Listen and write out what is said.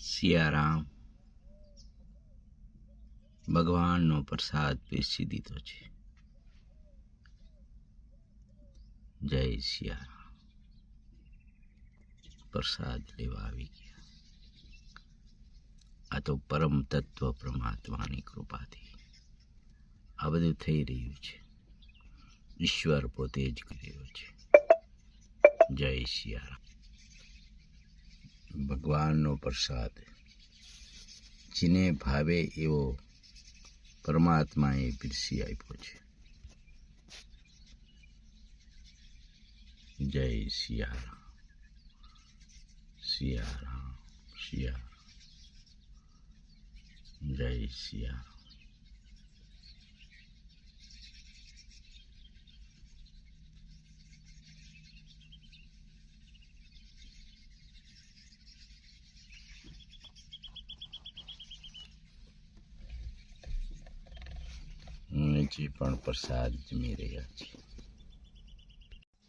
સિયારામ ભગવાનનો પ્રસાદ પીરસી દીધો છે જય સિયારામ પ્રસાદ લેવા આવી ગયા આ તો પરમ તત્વ પરમાત્માની કૃપાથી આ બધું થઈ રહ્યું છે ઈશ્વર પોતે જ કરી રહ્યો છે જય સિયારામ ભગવાનનો પ્રસાદ. જેને ભાવે એવો પરમાત્માએ પીરસી આપ્યો છે. જય સિયારામ. સિયારામ સિયારામ. જય સિયારામ. હજી પણ પ્રસાદ જમી રહ્યા છીએ